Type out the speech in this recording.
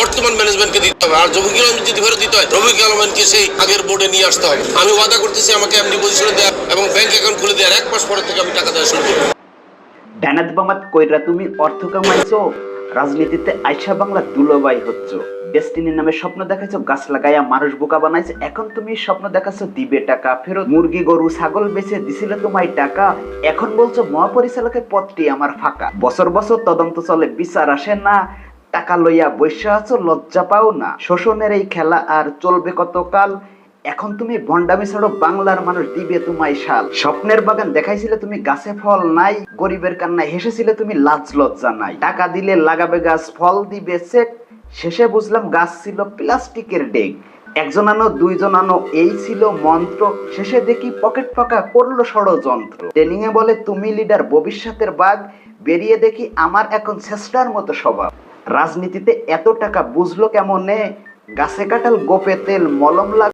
বর্তমান ম্যানেজমেন্টকে দিতে হবে। আর রফিকুল আলম যদি ফেরত দিতে হয় রফিকুল আলমকে সেই আগের বোর্ডে নিয়ে আসতে হবে। আমি ওয়াদা করতেছি আমাকে এমনি পজিশনে দেওয়া এবং ব্যাংক অ্যাকাউন্ট খুলে দেওয়ার। এক মাস পরে থেকে আমি টাকা দেওয়া শুরু করব। ডানাত বামাত কইরা তুমি অর্থ কামাইছো, রাজনীতিতে আইসা বাংলা দুলোবাই হচ্ছ। ডেস্টিনির নামে স্বপ্ন দেখাইছো, গাছ লাগাইয়া মানুষ বোকা বানাইছে। এখন তুমি স্বপ্ন দেখাচ্ছ দিবে টাকা ফেরত। মুরগি, গরু, ছাগল বেচে দিছিল তোমায় টাকা। এখন বলছো মহাপরিচালকের পদটি আমার ফাঁকা। বছর বছর তদন্ত চলে, বিচার আসে না। টাকা লইয়া বৈশ্য আছো, লজ্জা পাও না। শোষণের এই খেলা আর চলবে কতকাল? এখন তুমি ভণ্ডামি ছাড়ো, বাংলার মানুষ দিবে তোমায় শাল। স্বপ্নের বাগান দেখাইছিলে তুমি, গাছে ফল নাই, গরিবের কান্নায় হেসেছিলে তুমি, লাজ লজ্জা নাই। টাকা দিলে লাগাবে গাছ, ফল দিবে সেট। শেষে বুঝলাম গাছ ছিল প্লাস্টিকের ডেক একজন আনো, দুইজন আনো, এই ছিল মন্ত্র। শেষে দেখি পকেট ফাঁকা করল ষড়যন্ত্র। ট্রেনিং এ বলে, তুমি লিডার, ভবিষ্যতের বাঘ। বেরিয়ে দেখি, আমার এখন চেষ্টার মতো স্বভাব। রাজনীতিতে এত টাকা বুঝলো কেমনে? গাছে কাটাল গোপে তেল মলম লাগ